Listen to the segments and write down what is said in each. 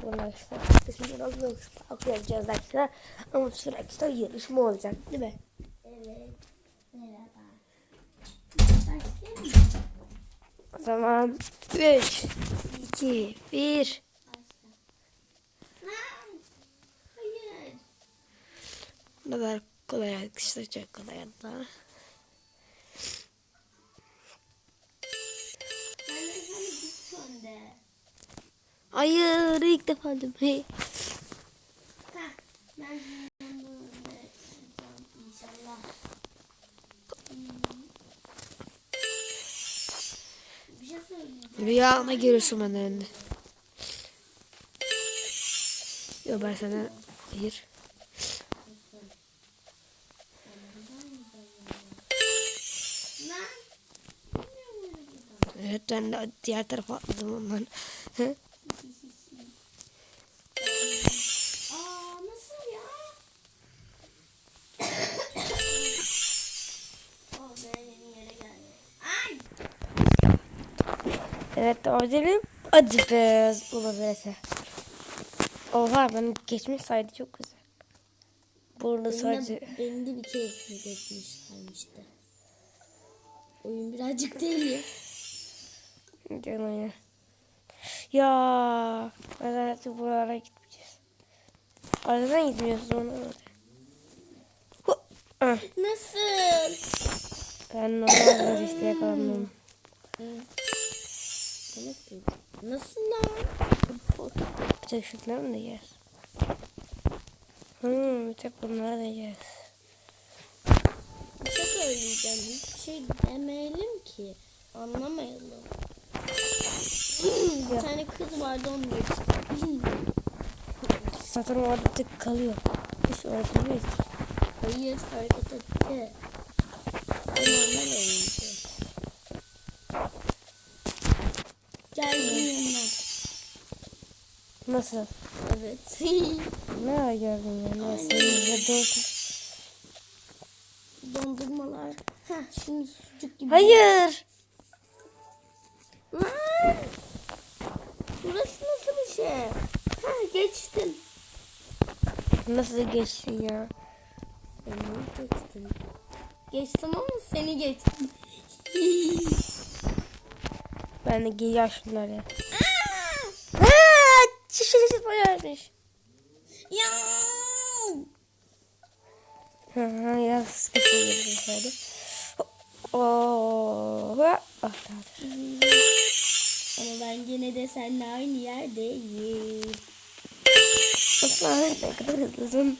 Pardon arkadaşlar. Şimdi biraz parkur yapacağız arkadaşlar. Ama sürekli yarışma olacak değil mi? Evet. Merhaba. O zaman 3, 2, 1. Başla. Lan! Hayır. Ne kadar kolay arkadaşlar. Çok kolay hatta. Hayır ilk defa öldüm. Hey. Ben. Rüyama görürsün benden önde. Yok ben sana hayır. Evet ben de diğer tarafa atladım ondan. Evet orada Hadi be bulabilirse. Oha ben geçmiş saydı çok güzel. Burada sadece Benim de bir keresini geçmişlermişti. Oyun birazcık değil. canım ya. Ya ben artık buralara gitmeyeceğiz. Aradan gitmiyorsun onu. Nasıl? Ben normal işte yakalandım. Nasıl lan? Bir tek şunları mı diyeceğiz? Hmm, bir tek bunları diyeceğiz. Bir şey söyleyeceğim. Hiçbir şey demeyelim ki. Anlamayalım. bir tane kız vardı onu geçti. Zaten orada tık kalıyor. Hiç orada değil. Hayır hareket etti. Normal oyuncu. Nasıl? Evet. Ne ara ya? Nasıl? Dondurmalar. Heh şimdi sucuk gibi. Hayır. Lan! Burası nasıl bir şey? Ha geçtin. Nasıl geçtin ya? Seni geçtim. Geçtim ama seni geçtim. Ben de giy şunları ya. Haa! Çişini boyarmış. ya! Ha ya sıkıntı yedim şöyle. Oo. Ah. Ama ben gene de seninle aynı yerdeyim. Osman ne kadar hızlısın.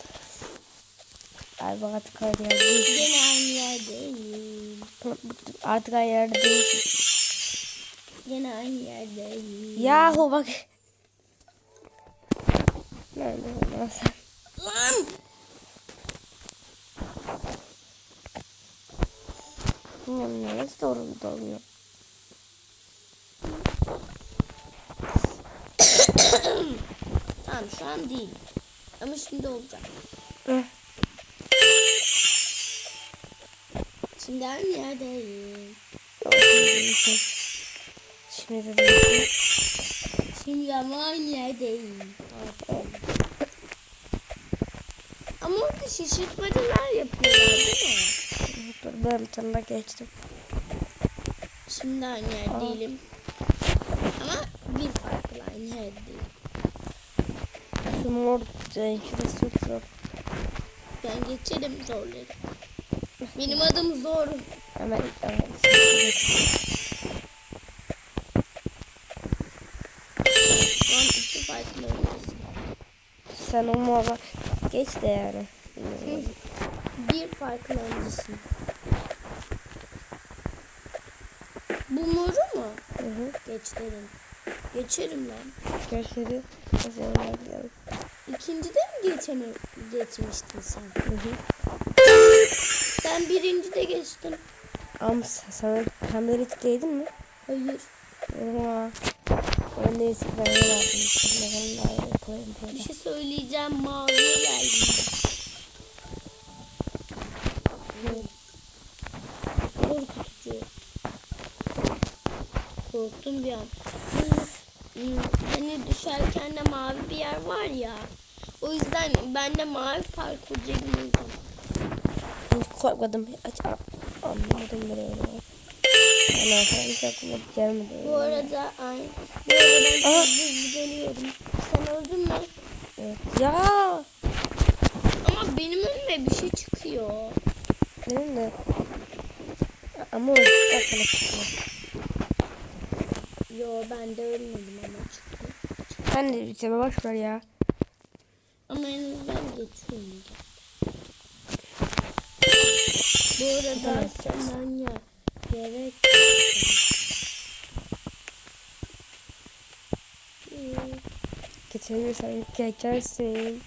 Bak artık aynı yerde değilsin. Gene aynı yerdeyim. Artık aynı yerde Gene aynı yerdeyim. Yahu bak. Nerede lan sen? Lan! Bilmiyorum neresi doğru doğmuyor. Tamam şu an değil. Ama şimdi olacak. Eh, Şimdi aynı yerdeyim. Doğru değilsin. Şimdi aynı yerdeyim. Ama orada şişirtmeceler yapıyorlar değil mi? Dur ben bir tane daha geçtim. Şimdi aynı yer değilim. Ama bir farklı aynı yer değil. Şu mor renki de çok zor. Ben geçerim zorları. Benim adım zor. Hemen hemen. Şu an iki farklı öndesin. Sen o mora geç de yani. Bilmiyorum. Bir farklı öndesin. Bu moru mu? Hı hı. Geç dedim. Geçerim. Nasıl yapalım? İkincide mi geçeni geçmiştin sen? Hı hı. Ben birincide geçtim. Ama sana kamera tıkladın mı? Hayır. Oha. Ben de eski ben de yaptım. Daha iyi koyayım böyle. Söyleyeceğim. Maviye geldim. Korkutucu. Korktum bir an. Hani düşerken de mavi bir yer var ya. O yüzden ben de mavi yüzden. Hiç korkmadım. Aç anlamadım böyle. Ana hiç aklıma gelmedi. Bu arada ay, bu arada ben dönüyorum. Sen öldün mü? Evet. Ya Ama benim önüme bir şey çıkıyor. benim de. Ama o çıkıyor. Yo ben de ölmedim ama çıktı. Ben de bir şey boş ver ya. Ama en azından geçiyorum. Bu arada sen ya gerek Geçebilirsen geçersin.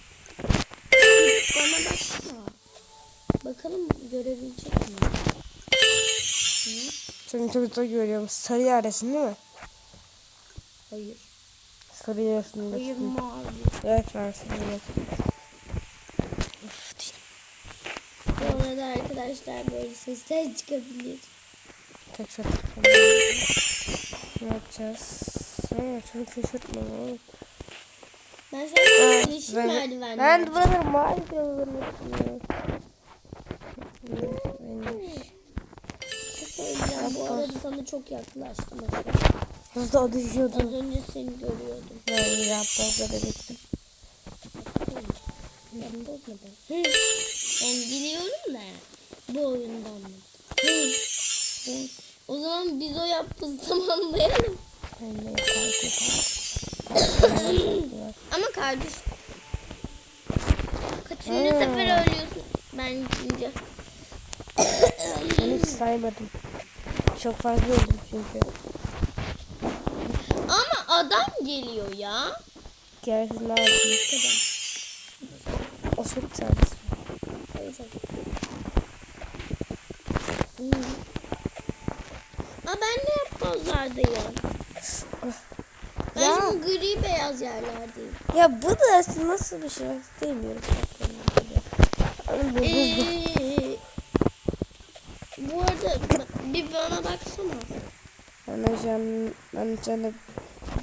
Bana baksana. Bakalım görebilecek mi? Seni çok zor görüyorum. Sarı yarasın değil mi? Hayır. Sarı yarasın. Hayır mavi. Evet versin. Evet. Bu arada arkadaşlar böyle sesler çıkabilir. Tek tek. Ne yapacağız? Ha, çok şaşırtma. Ben an yeşil ben, merdivenle. ben buraları mavi yollarını şey söyleyeceğim. Bu arada sana çok yaklaştım. Hızlı o Az düşüyordum. önce seni görüyordum. Ben yapmakla da bittim. Ben bozmadım. Hı. Ben biliyorum da bu oyundan mı? O zaman biz o yaptığımızı tamamlayalım. Ben de yaparım. Ama kardeş. Kaçıncı sefer ölüyorsun? Ben ikinci. Ben hiç saymadım. Çok fazla öldüm çünkü. Ama adam geliyor ya. Gerisi ne yapayım? O çok güzeldi. Hmm. Aa ben de yapmazlardayım. Ben Ya. gri beyaz yerlerdeyim. Ya bu da nasıl bir şey? Buzlu. Ee, bu arada bir bana baksana. Bana şu an, bana şu anda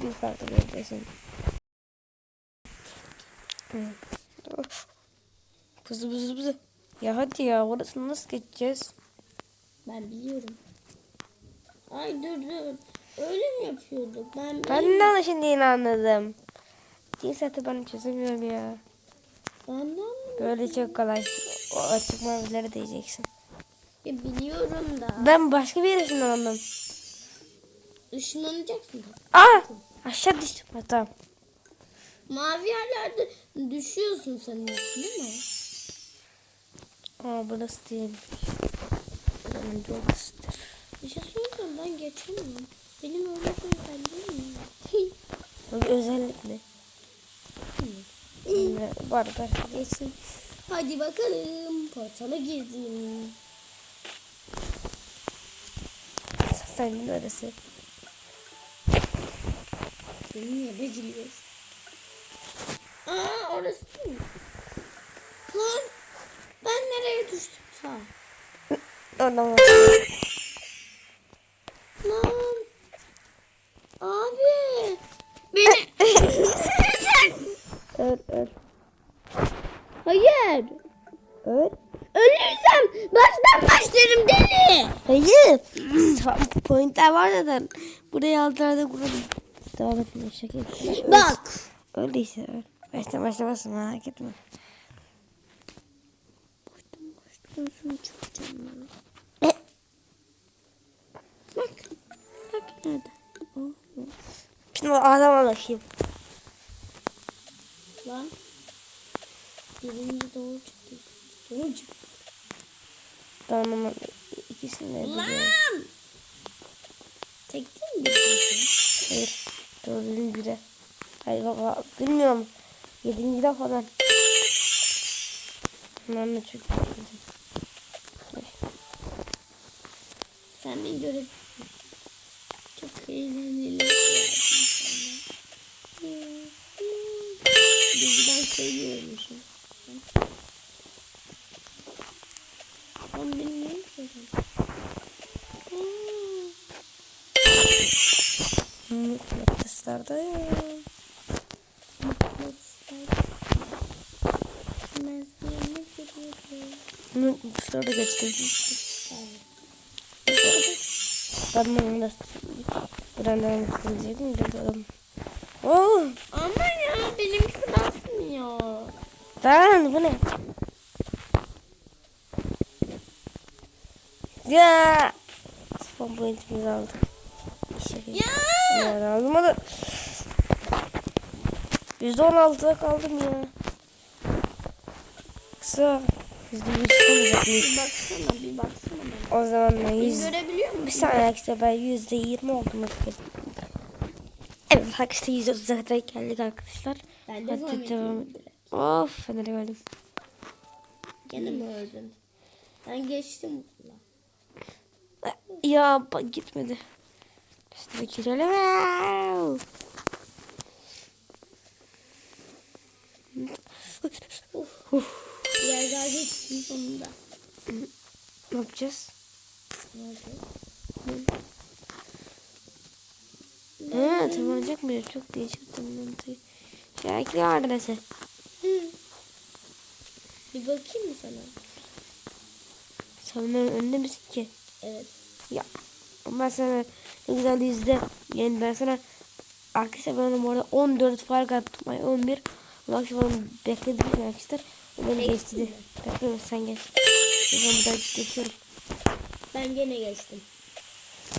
bir farklı göreceksin. Buzu buzu buzu. Ya hadi ya orasını nasıl geçeceğiz? Ben biliyorum. Ay dur dur. Öyle mi yapıyorduk? Ben Ben de şimdi yine anladım. Zaten ben çözemiyorum ya. Anlamadım. Böyle çok kolay. O açık mavileri diyeceksin. Ya biliyorum da. Ben başka bir yerden anladım. Işınlanacaksın. Aa! Aşağı düştüm. Ha, tamam. Mavi yerlerde düşüyorsun sen değil mi? Aa burası değil. Benim çok ısıtır. Bir şey söyleyeceğim ben geçemiyorum. Benim öyle ben değil mi? Bu bir özellik? Ne, Bu arada geçsin. Hadi bakalım. Portala girdim. Sen neresi? Benim eve giriyoruz. Aa orası değil mi? Lan ben nereye düştüm ta? Oradan bak. Lan. Abi. Beni. Öl öl. Hayır. Öl. Ölürsem baştan başlarım deli. Hayır. Pointler var zaten. Buraya altlarda kuralım. Devam etme şaka. Bak. Öyleyse öl. Baştan başlamasın merak etme. Gözüm çıkacağım ya. Bak. Bak nerede? Oh. Şimdi adama bakayım. Lan. Birinci doğru çıktı. Doğru çıktı. Tamam ama ikisini de. Lan. Tektin mi? birinci? Hayır. Dördüncü de. Hayır baba bilmiyorum. Yedinci de falan. Ben de çok üzüldüm. Sen beni göre çok eğlenceli yaptın sana. Mutlatıslarda Mutlatıslarda geçtim. Ben bunu da buranın kılacağım da. Oh! Ama ya benimki basmıyor. Ben bu ne? Ya. Spam pointimizi aldık. Ya. Yani almadı. Yüzde on altıda kaldım ya. Kısa. Yüzde yüz kalacak mıyız? Bir baksana bir baksana bana. O zaman ben yüz... görebiliyor musun? Bir saniye arkadaşlar ben yüzde yirmi oldum. Evet arkadaşlar yüzde otuza kadar geldik arkadaşlar. Ben de Hadi devam. Of feneri gördüm. Gene mi öldün? Ben geçtim. Ya bak gitmedi. İşte girelim. Bir yer daha geçtim sonunda. Ne yapacağız? Ne oldu? Ha tırmanacak mıyız? Çok değişik tırmantığı. Şarkı. Hı. Bir bakayım mı sana? Sen önünde misin ki? Evet. Ya. Ben sana ne güzel yüzde. Yani ben sana arkadaşlar ben ona bu arada 14 fark attım. Ay 11. Ama akşam onu bekledim arkadaşlar. Beni Geçti mi? Bekliyorum sen geç. Ben buradan geçiyorum. Ben gene geçtim.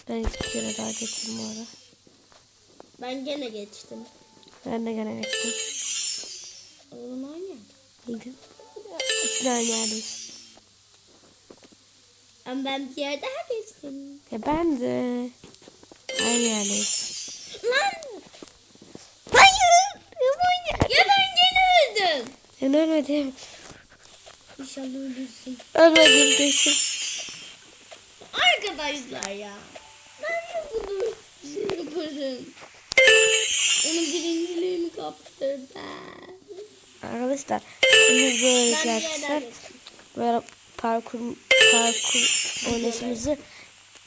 Ben iki kere daha geçtim bu arada. Ben gene geçtim. Ben de gene geçtim. O zaman aynı yerde. Neydi? İkisi de aynı yerdeyiz. Ama ben bir yer daha Ya ben de. Aynı yerdeyiz. Lan! Hayır. Hayır. Ya ben gene öldüm. Ben ölmedim. İnşallah ölürsün. Ölmedim geçtim. Arkadaşlar ya. Ben nasıl yaparım? Onun birinciliğini kaptırdı. Arkadaşlar biz böyle arkadaşlar böyle parkur parkur oynayışımızı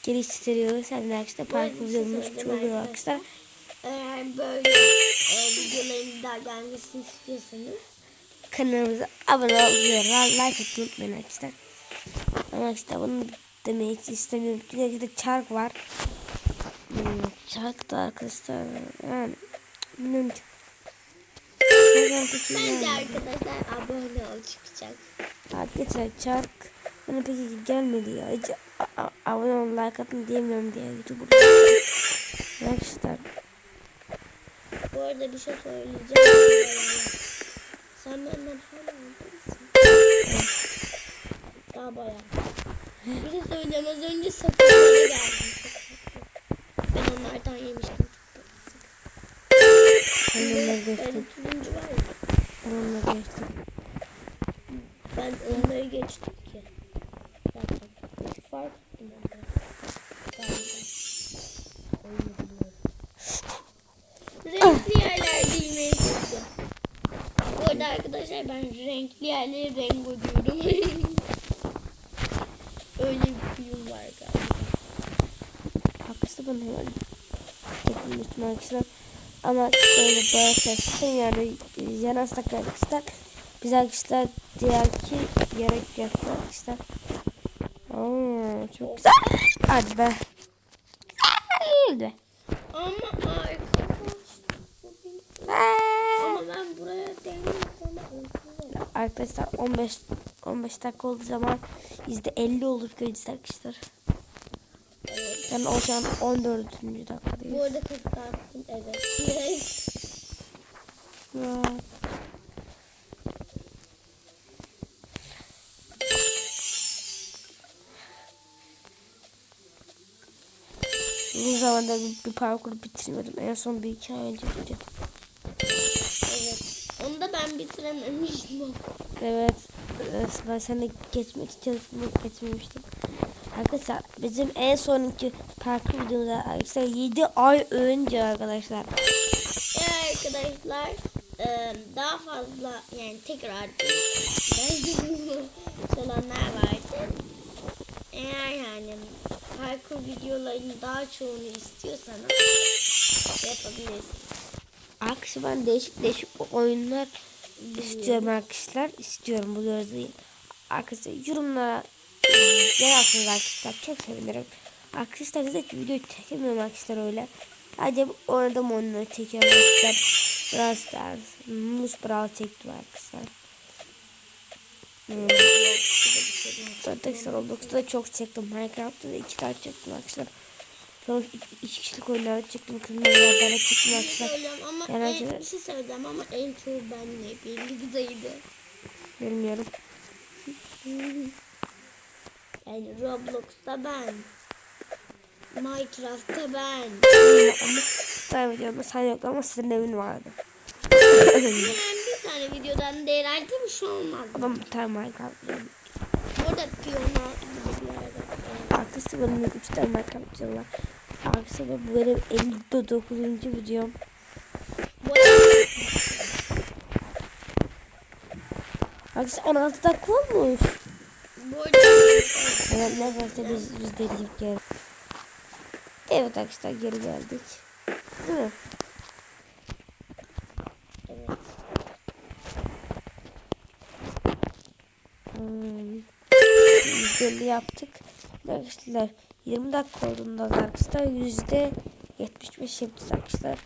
geliştiriyoruz. Hem de arkadaşlar şey videomuz söyleyeyim çok oluyor arkadaşlar. Eğer böyle e, videoların daha gelmesini istiyorsanız Kanalımıza abone olmayı, like atmayı unutmayın arkadaşlar. Ama işte bunu demeyi hiç istemiyorum. Çünkü de çark var. Hmm, çark da arkadaşlar yani bilmiyorum ki. Bence arkadaşlar abone ol çıkacak. Arkadaşlar çark bana peki gelmedi ya. Hiç abone ol like atın diyemiyorum diye YouTube'da. Arkadaşlar Bu arada bir şey söyleyeceğim. Sen benden hala oradasın. Daha bayağı. Bir şey söyleyeceğim. Az önce sakızlara geldim. Ben onlardan yemiştim. ben onları geçtim. Ben onları geçtim. Ben onları geçtim ki. Zaten. Fark ettim onları. Galiba. Oyunu biliyorum. Renkli yerler bilmeyi seçtim. Bu arada arkadaşlar ben renkli yerlere rengo diyorum. Öyle bir film var galiba. Arkadaşlar ben hemen çekilmiştim arkadaşlar. Ama böyle bayağı sessin yani yanarsak arkadaşlar. Biz arkadaşlar diğerki yere geldik arkadaşlar. Oo, çok güzel. Hadi be. Güzel be. Ama arkadaşlar. bu benim- Aa. Ama ben buraya değilim. Arkadaşlar 15 15 dakika olduğu zaman yüzde 50 olur göreceğiz arkadaşlar. Evet. Yani o şu an 14. Bu dakikadayız. arada kısalttım evet. Ya. Uzun zamandır bir, bir parkur bitirmedim. En son bir iki ay önce bitirdim. Ben bitirememiştim. Evet. Ben seninle geçmek için geçmemiştim. Arkadaşlar bizim en sonki parkur videomuzda arkadaşlar 7 ay önce arkadaşlar. E arkadaşlar e, daha fazla yani tekrar olanlar vardı. Eğer yani parkur videolarının daha çoğunu istiyorsanız yapabilirsiniz. Arkadaşlar ben değişik değişik oyunlar istiyorum arkadaşlar. İstiyorum bu gözleyin. arkadaşlar yorumlara e, yazarsınız arkadaşlar. Çok sevinirim. Arkadaşlar size video çekemiyorum arkadaşlar öyle. Sadece oynadığım oyunları çekiyorum arkadaşlar. Biraz Stars, Mus Brawl çektim arkadaşlar. Hmm. Arkadaşlar Roblox'ta çok çektim. Minecraft'ta da iki tane çektim arkadaşlar. Sonra iki, kişilik oyunlarda çektim. Kızımlardan da çektim Bir şey söyleyeceğim ama arkadaşlar- bir şey söyleyeceğim ama en çoğu benle birlikteydi. Bilmiyorum. Yani Roblox'ta ben. Minecraft'ta ben. ama videomda sen yoktu ama sizin evin vardı. Yani bir tane videodan değerli bir şey olmaz. Ama bir tane Minecraft videom. Burada piyona gibi bir yerde. Arkadaşlar benim 3 tane Minecraft videom var. Arkadaşlar bu benim 59. videom. Arkadaşlar 16 dakika olmuş. Evet ne kadar biz yüzdelik geri. Evet arkadaşlar geri geldik. Değil mi? evet. Hmm. Yüzde yaptık. Arkadaşlar 20 dakika olduğunda da arkadaşlar yüzde 75 yapacağız arkadaşlar.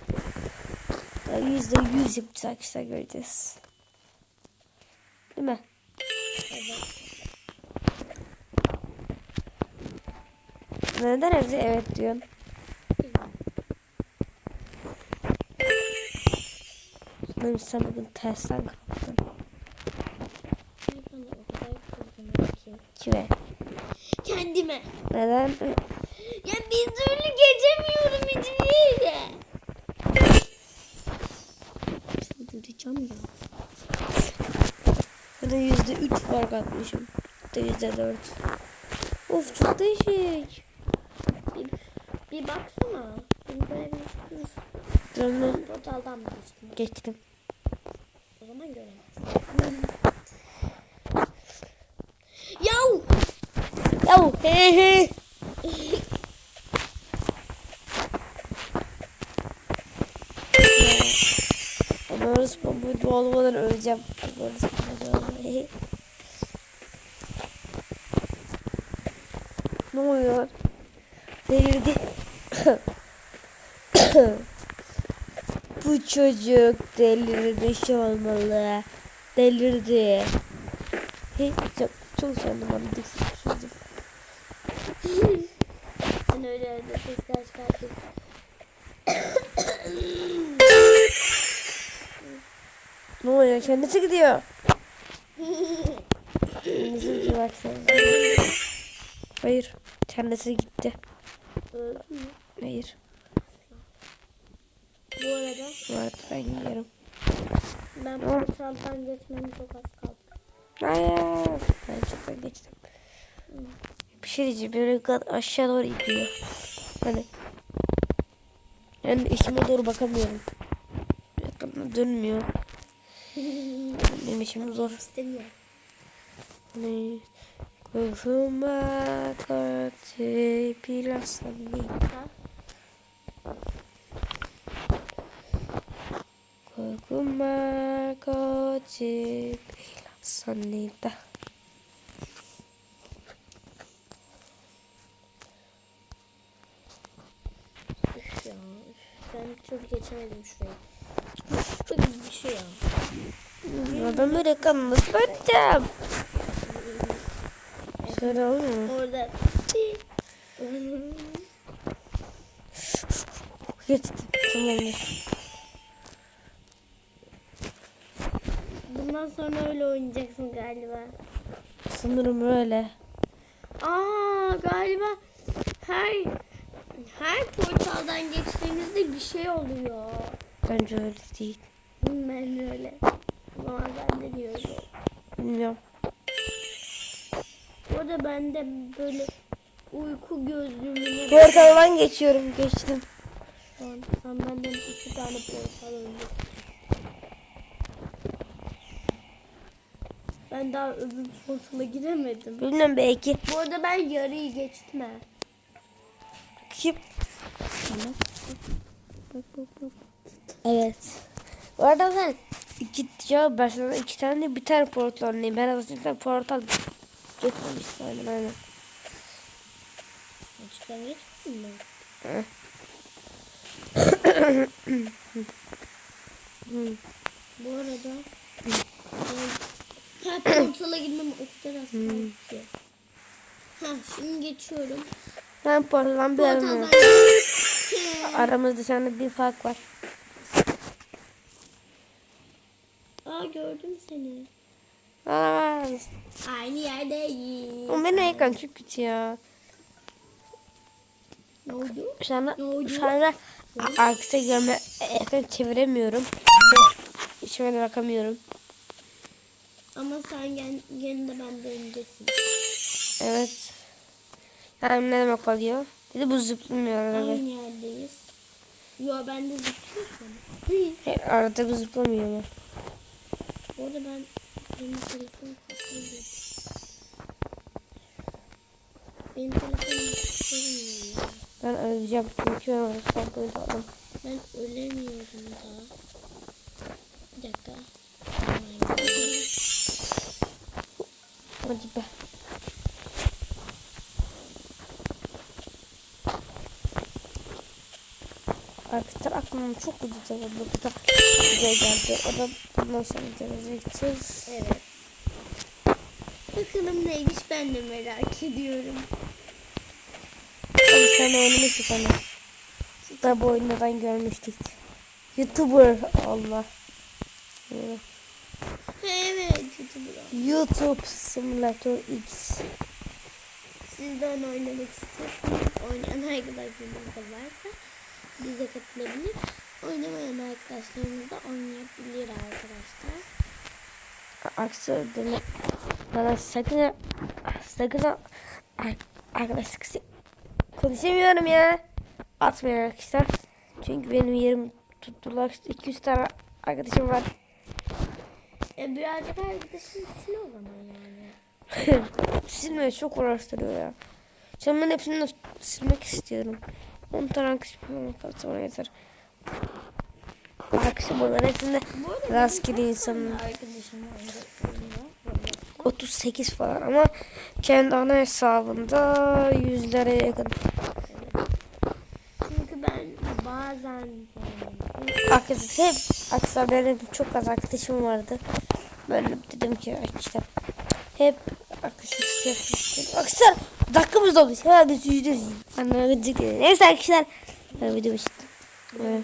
Yüzde 100 yapacağız arkadaşlar göreceğiz. Değil mi? Neden hepsi evet diyorsun? Sanırım sen bugün tersten ki? Kime? Kendime. Neden? Ya bir türlü geçemiyorum hiçbir Çıldıracağım ya. De yüzde üç fark atmışım. Da yüzde dört. Of çok değişik. Bir, bir baksana. Beni görebilir misin? Canım Portaldan mı geçtim? geçtim. O zaman göremezsin. Yav! He he. Ama orası bombayı olmadan öleceğim. Orası bombayı Ne oluyor? Delirdi. Bu çocuk delirmiş olmalı. Delirdi. Hey, çok, çok sandım anladık. Şurada. Ben öyle öyle sesler çıkartıyorum. Ne oluyor? Kendisi gidiyor. Kendisi gidiyor baksana. Hayır. Kendisi gitti. Hayır. Bu arada Evet ben gidiyorum. ben portaldan geçmem çok az kaldı. Hayır. Ben çoktan geçtim. Bir şey diyeceğim. Böyle aşağı doğru iniyor. Hani. Yani işime doğru bakamıyorum. Yakamda dönmüyor. Benim işim zor. İstemiyorum. Hani. Kufuma kati pilasani. Ha? Kufuma kati pilasani ya. Ben bir türlü geçemedim şurayı. Çok bir şey ya. Ben böyle kan nasıl vereceğim? Şöyle olur mu? Orada Geçti. Tamamdır. Bundan sonra öyle oynayacaksın galiba. Sanırım öyle. Aa galiba her her portaldan geçtiğimizde bir şey oluyor. Bence öyle değil. Ben öyle. O zaman ben de diyorum. Bilmiyorum. Orada ben de böyle uyku gözlüğümü Portaldan geçiyorum. Geçtim. Sen, sen benden iki tane portal önce. Ben daha öbür portala giremedim. Bilmiyorum belki. Bu arada ben yarıyı geçtim ha. Kim? Bak bak bak. Evet. Bu arada ben iki, ya ben sana iki tane bir tane portal oynayayım. Ben aslında portal Geçmemişti aynen aynen. Açıktan geçmedin mi? Bu arada ha portala girmem o kadar kaldı ki. Ha şimdi geçiyorum. Ben portadan bir Portal aramıyorum. ben Aramızda anda bir fark var. Aa gördüm seni. Aa, Aynı yerdeyiz. Ama benim ekran çok kötü ya. Ne oldu? Şu anda, Ne oldu? şu anda a- arkası görme ekran çeviremiyorum. Şöyle bakamıyorum. Ama sen gen, gene de benden öncesin. Evet. Yani ne demek oluyor? Bir de bu zıplamıyor. Aynı yerdeyiz. Yo ben de. Hayır, arada bu zıplamıyor mu? Bu arada ben benim telefonum kapalı. Benim telefonum kapalı. ya. Ben öleceğim çünkü ben orası aldım. Ben ölemiyorum da. Bir dakika. Hadi be. Aklıma çok güzel bu da güzel geldi. O da bundan sonra gelecektir. Evet. Bakalım neymiş ben de merak ediyorum. Abi sen oynamıştık onu. Da bu oyundan görmüştük. YouTuber Allah. Ee, Evet YouTuber. YouTube Simulator X. Sizden oynamak istiyorsanız oynayan arkadaşlarınız da varsa bize katılabilir. Oynamayan arkadaşlarımız da oynayabilir arkadaşlar. Aksi. Bana sakın sakın ar- arkadaşlar konuşamıyorum ya. Atmayın arkadaşlar. Çünkü benim yerim tuttular. 200 tane arkadaşım var. E birazcık arkadaşın sil o zaman yani. Silmeyi çok uğraştırıyor ya. Sen ben hepsini silmek istiyorum. 10 tane arkadaşım kalsa ona yeter. Arkadaşım bunların hepsinde rastgele var. 38 falan ama kendi ana hesabında yüzlere yakın. Çünkü ben bazen Arkadaşlar hep arkadaşlar benim çok az arkadaşım vardı. Ben de dedim ki işte hep arkadaşlar yapmıştım. Arkadaşlar dakikamız. Hemen biz yüzde değil. Neyse arkadaşlar. Ben video başladım. Evet.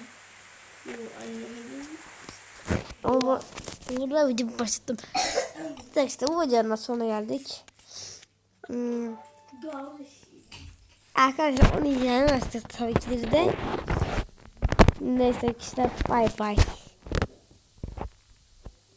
Ama burada video başlattım. işte bu videonun sonuna geldik. Hmm. Arkadaşlar onu izleyemezsiniz tabii ki de. Neyse arkadaşlar bay bay.